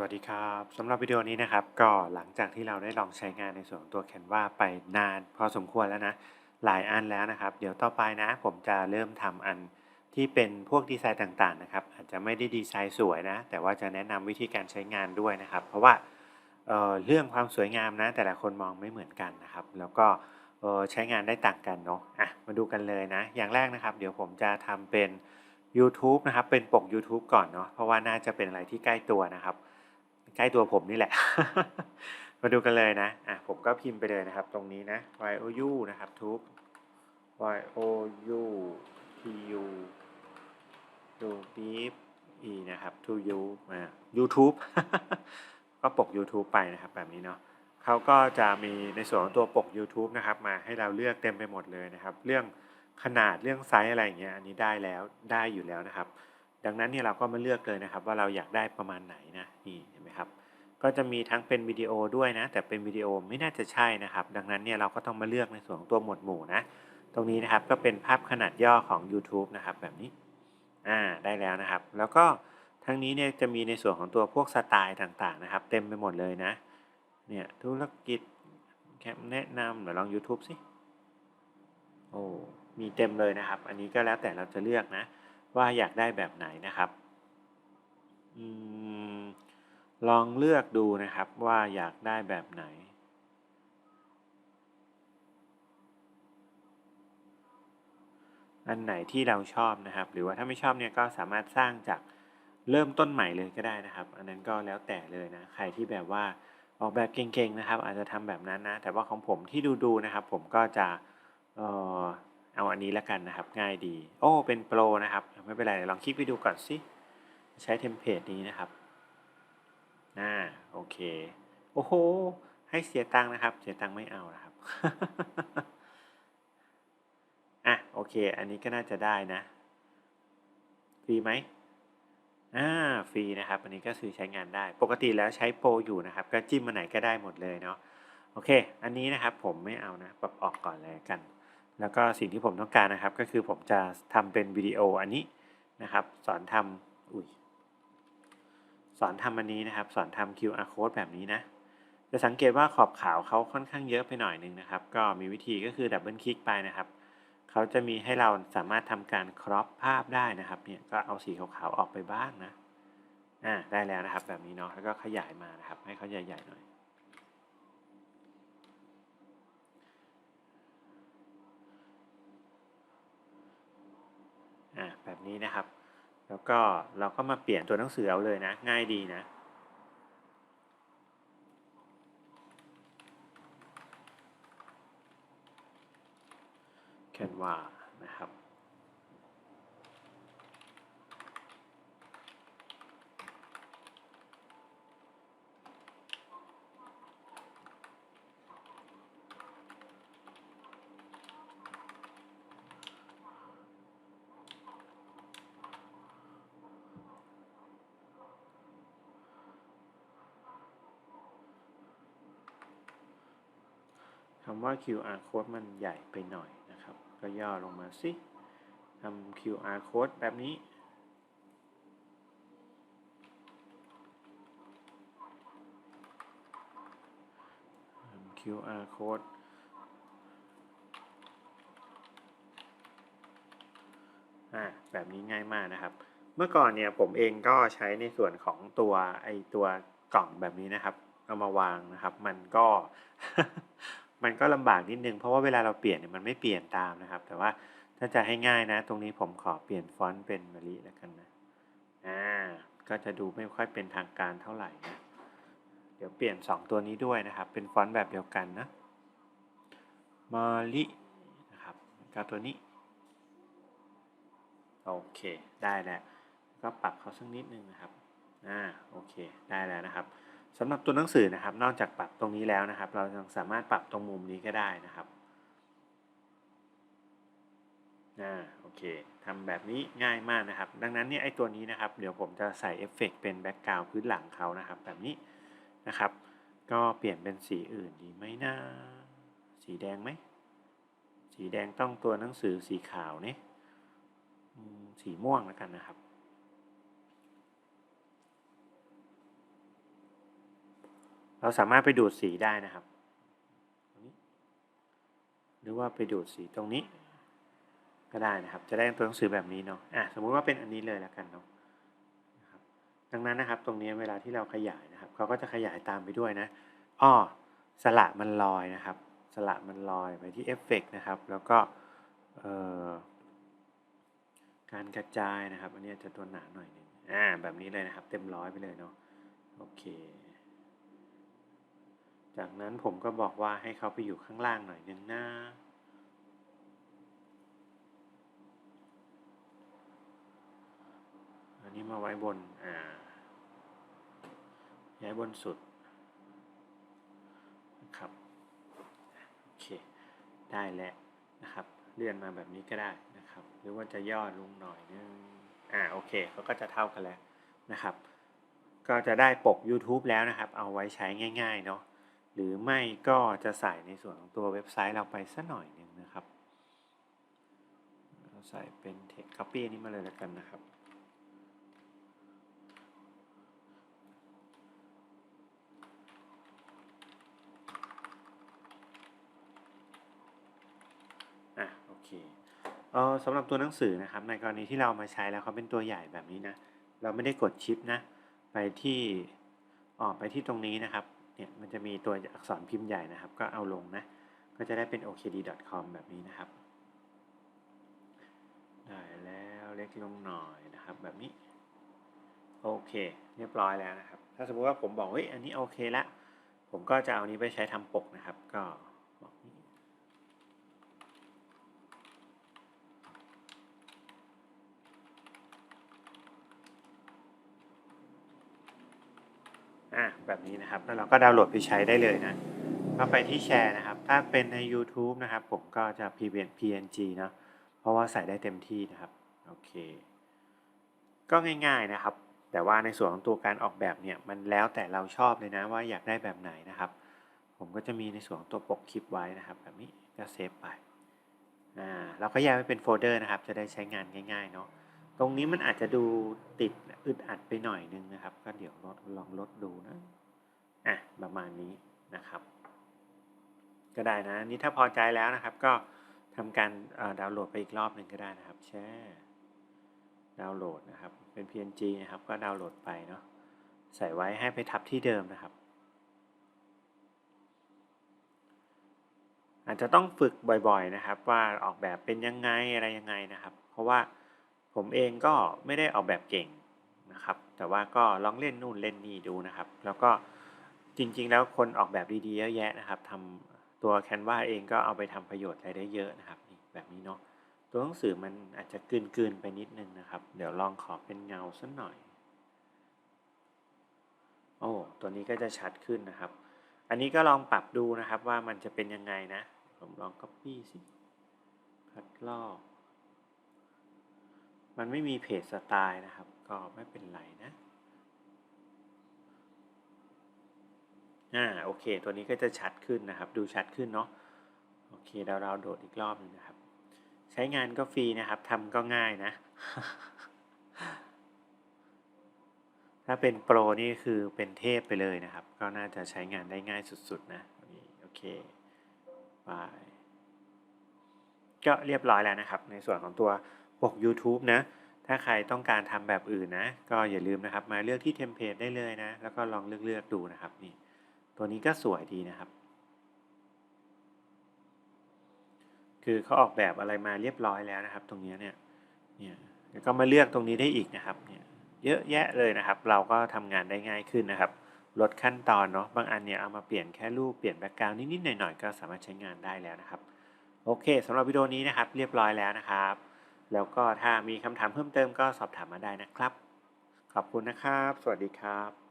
สวัสดีครับสำหรับวิดีโอนี้นะครับ ก็หลังจากที่เราได้ลองใช้งานในส่วนของตัว Canva ไปนาน พอสมควรแล้วนะ หลายอันแล้วนะครับ เดี๋ยวต่อไปนะ ผมจะเริ่มทำอันที่เป็นพวกดีไซน์ต่างๆนะครับ อาจจะไม่ได้ดีไซน์สวยนะ แต่ว่าจะแนะนำวิธีการใช้งานด้วยนะครับ เพราะว่าเเรื่องความสวยงามนะ แต่ละคนมองไม่เหมือนกันนะครับ แล้วก็ใช้งานได้ต่างกันเนาะอะมาดูกันเลยนะ อย่างแรกนะครับ เดี๋ยวผมจะทำเป็น YouTube นะครับ เป็นปก YouTube ก่อนเนาะ เพราะว่าน่าจะเป็นอะไรที่ใกล้ตัวนะครับ ใกล้ตัวผมนี่แหละ มาดูกันเลยนะอะผมก็พิมพ์ไปเลยนะครับ ตรงนี้นะ y o u นะครับทุบ y o u t u u b e นะครับ to you มา YouTube ก็ปก YouTube ไปนะครับ แบบนี้เนาะเขาก็จะมีในส่วนของตัวปก YouTube นะครับ มาให้เราเลือกเต็มไปหมดเลยนะครับ เรื่องขนาดเรื่องไซส์อะไรอย่างเงี้ยอันนี้ได้แล้วได้อยู่แล้วนะครับ ดังนั้นเนี่ยเราก็มาเลือกเลยนะครับ ว่าเราอยากได้ประมาณไหนนะนี่เห็นไหมครับก็จะมีทั้งเป็นวิดีโอด้วยนะ แต่เป็นวิดีโอไม่น่าจะใช่นะครับ ดังนั้นเนี่ยเราก็ต้องมาเลือกในส่วนของตัวหมวดหมู่นะ ตรงนี้นะครับก็เป็นภาพขนาดย่อของ YouTube นะครับ แบบนี้อ่าได้แล้วนะครับ แล้วก็ทั้งนี้เนี่ยจะมีในส่วนของตัวพวกสไตล์ต่างๆนะครับ เต็มไปหมดเลยนะเนี่ยธุรกิจแคมแนะนำเดี๋ยวลอง YouTube สิโอ้มีเต็มเลยนะครับ อันนี้ก็แล้วแต่เราจะเลือกนะ ว่าอยากได้แบบไหนนะครับอลองเลือกดูนะครับว่าอยากได้แบบไหน อันไหนที่เราชอบนะครับ หรือว่าถ้าไม่ชอบเนี่ยก็สามารถสร้างจากเริ่มต้นใหม่เลยก็ได้นะครับ อันนั้นก็แล้วแต่เลยนะ ใครที่แบบว่าออกแบบเก่งๆนะครับ อาจจะทำแบบนั้นนะ แต่ว่าของผมที่ดูๆนะครับ ผมก็จะ เอาอันนี้แล้วกันนะครับ ง่ายดี โอ้ เป็นโปรนะครับ ไม่เป็นไร ลองคลิกไปดูก่อนสิ ใช้เทมเพลตนี้นะครับอ่าโอเค โอ้โห ให้เสียตังค์นะครับ เสียตังค์ไม่เอานะครับ อะ โอเค อันนี้ก็น่าจะได้นะ ฟรีไหมอ่า ฟรีนะครับ อันนี้ก็คือใช้งานได้ ปกติแล้วใช้โปรอยู่นะครับ ก็จิ้มมาไหนก็ได้หมดเลยเนาะ โอเค อันนี้นะครับผมไม่เอานะ ปรับออกก่อนเลยกัน แล้วก็สิ่งที่ผมต้องการนะครับ ก็คือผมจะทำเป็นวิดีโออันนี้นะครับ สอนทำอุ้ยสอนทำอันนี้นะครับ สอนทำ QR code แบบนี้นะจะสังเกตว่าขอบขาวเขาค่อนข้างเยอะไปหน่อยหนึงนะครับ ก็มีวิธีก็คือดับเบิลคลิกไปนะครับเขาจะมีให้เราสามารถทำการครอปภาพได้นะครับเนี่ยก็เอาสีขาวๆออกไปบ้างนะอ่าได้แล้วนะครับ แบบนี้เนาะแล้วก็ขยายมานะครับ ให้เขาใหญ่ๆหน่อย อ่าแบบนี้นะครับ แล้วก็เราก็มาเปลี่ยนตัวหนังสือเอาเลยนะ ง่ายดีนะแคนวานะครับ คำว่า QR code มันใหญ่ไปหน่อยนะครับ ก็ย่อลงมาสิทำ QR code แบบนี้ QR code อ่าแบบนี้ง่ายมากนะครับ เมื่อก่อนเนี่ยผมเองก็ใช้ในส่วนของตัวไอตัวกล่องแบบนี้นะครับ เอามาวางนะครับ มันก็ มันก็ลำบากนิดนึง เพราะว่าเวลาเราเปลี่ยนเนี่ยมันไม่เปลี่ยนตามนะครับ แต่ว่าถ้าจะให้ง่ายนะ ตรงนี้ผมขอเปลี่ยนฟอนต์เป็นมะลิแล้วกันนะอ่าก็จะดูไม่ค่อยเป็นทางการเท่าไหร่นะเดี๋ยวเปลี่ยน 2 ตัวนี้ด้วยนะครับ เป็นฟอนต์แบบเดียวกันนะมะลินะครับก็ตัวนี้โอเคได้แล้วก็ปรับเขาสักนิดนึงนะครับอ่าโอเคได้แล้วนะครับ สำหรับตัวหนังสือนะครับ นอกจากปรับตรงนี้แล้วนะครับ เรายังสามารถปรับตรงมุมนี้ก็ได้นะครับอ่าโอเคทำแบบนี้ง่ายมากนะครับ ดังนั้นเนี่ยไอตัวนี้นะครับ เดี๋ยวผมจะใส่เอฟเฟกเป็นแบ็กกราวด์พื้นหลังเขานะครับ แบบนี้นะครับ ก็เปลี่ยนเป็นสีอื่นดีไหมนะสีแดงไหม สีแดงต้องตัวหนังสือสีขาวเนี่ยสีม่วงแล้วกันนะครับ เราสามารถไปดูดสีได้นะครับ หรือว่าไปดูดสีตรงนี้ ก็ได้นะครับ จะได้ตัวหนังสือแบบนี้เนาะอะสมมุติว่าเป็นอันนี้เลยแล้วกันเนาะนะครับดังนั้นนะครับ ตรงนี้เวลาที่เราขยายนะครับเขาก็จะขยายตามไปด้วยนะอ้อสระมันลอยนะครับสระมันลอยไปที่เอฟเฟกนะครับ แล้วก็การกระจายนะครับ อันนี้จะตัวหนาหน่อยนึงอ่าแบบนี้เลยนะครับ เต็มร้อยไปเลยเนาะโอเค จากนั้นผมก็บอกว่าให้เขาไปอยู่ข้างล่างหน่อยนึงนะอันนี้มาไว้บน อ่า ย้ายบนสุด นะครับ โอเค ได้แล้วนะครับ เลื่อนมาแบบนี้ก็ได้นะครับ หรือว่าจะย่อลงหน่อยนึง อ่า โอเคเขาก็จะเท่ากันแล้วนะครับ ก็จะได้ปก YouTube แล้วนะครับ เอาไว้ใช้ง่าย ๆ เนาะ หรือไม่ก็จะใส่ในส่วนของตัวเว็บไซต์เราไปสักหน่อยหนึ่งนะครับ เราใส่เป็น text copy นนี้มาเลยแล้วกันนะครับอะโอเคเออสำหรับตัวหนังสือนะครับ ในกรณีที่เรามาใช้แล้วเขาเป็นตัวใหญ่แบบนี้นะ เราไม่ได้กดชิปนะ ไปที่ออกไปที่ตรงนี้นะครับ เนี่ยมันจะมีตัวอักษรพิมพ์ใหญ่นะครับ ก็เอาลงนะ ก็จะได้เป็น okd.com แบบนี้นะครับ ได้แล้วเล็กลงหน่อยนะครับแบบนี้ โอเค เรียบร้อยแล้วนะครับ ถ้าสมมติว่าผมบอกเฮ้ยอันนี้โอเคละ ผมก็จะเอานี้ไปใช้ทำปกนะครับ ก็บอกนี้ อะแบบนี้นะครับ แล้วเราก็ดาวน์โหลดไปใช้ได้เลยนะก็ไปที่แชร์นะครับ ถ้าเป็นใน YouTube นะครับ ผมก็จะ PNG เนอะเพราะว่าใส่ได้เต็มที่นะครับ โอเค ก็ง่ายๆนะครับ แต่ว่าในส่วนของตัวการออกแบบเนี่ย มันแล้วแต่เราชอบเลยนะว่าอยากได้แบบไหนนะครับ ผมก็จะมีในส่วนของตัวปกคลิปไว้นะครับ แบบนี้ก็เซฟไป อ่า เราก็แยกไว้เป็นโฟลเดอร์นะครับ จะได้ใช้งานง่ายๆเนาะ ตรงนี้มันอาจจะดูติดอึดอัดไปหน่อยนึงนะครับ ก็เดี๋ยวลดลองลดดูนะอะประมาณนี้นะครับ ก็ได้นะนี่ถ้าพอใจแล้วนะครับ ก็ทำการดาวน์โหลดไปอีกรอบหนึ่งก็ได้นะครับ แช่ดาวน์โหลดนะครับ เป็น PNG นะครับ ก็ดาวน์โหลดไปเนาะใส่ไว้ให้ไปทับที่เดิมนะครับ อาจจะต้องฝึกบ่อยๆนะครับ ว่าออกแบบเป็นยังไงอะไรยังไงนะครับ เพราะว่า ผมเองก็ไม่ได้ออกแบบเก่งนะครับ แต่ว่าก็ลองเล่นนู่นเล่นนี่ดูนะครับ แล้วก็จริงๆ แล้วคนออกแบบดีๆเยอะแยะนะครับทำตัว Canva เองก็เอาไปทำประโยชน์อะไรได้เยอะนะครับนี่แบบนี้เนาะตัวหนังสือมันอาจจะกืนๆไปนิดนึงนะครับ เดี๋ยวลองขอเป็นเงาสักหน่อยโอ้ตัวนี้ก็จะชัดขึ้นนะครับ อันนี้ก็ลองปรับดูนะครับว่ามันจะเป็นยังไงนะ ผมลอง copy สิคัดลอก มันไม่มีเพจสไตล์นะครับ ก็ไม่เป็นไรนะอ่าโอเค ตัวนี้ก็จะชัดขึ้นนะครับ ดูชัดขึ้นเนาะโอเคเราเราโดดอีกรอบหนึงนะครับ ใช้งานก็ฟรีนะครับทำก็ง่ายนะ ถ้าเป็นโปรนี่คือเป็นเทพไปเลยนะครับ ก็น่าจะใช้งานได้ง่ายสุดๆนะนี่โอเคไปก็เรียบร้อยแล้วนะครับ ในส่วนของตัวปก YouTube นะ ถ้าใครต้องการทำแบบอื่นนะ ก็อย่าลืมนะครับ มาเลือกที่เทมเพลตได้เลยนะ แล้วก็ลองเลือกเลือกๆดูนะครับนี่ ตัวนี้ก็สวยดีนะครับ คือเขาออกแบบอะไรมาเรียบร้อยแล้วนะครับ ตรงนี้เนี่ย เนี่ยแล้วก็มาเลือกตรงนี้ได้อีกนะครับ เนี่ย เยอะแยะเลยนะครับ เราก็ทำงานได้ง่ายขึ้นนะครับ ลดขั้นตอนเนาะ บางอันเนี่ยเอามาเปลี่ยนแค่รูป เปลี่ยนแบ็กกราวน์นิดๆหน่อยๆก็สามารถใช้งานได้แล้วนะครับ โอเคสำหรับวิดีโอนี้นะครับ เรียบร้อยแล้วนะครับ แล้วก็ถ้ามีคำถามเพิ่มเติมก็สอบถามมาได้นะครับ ขอบคุณนะครับ สวัสดีครับ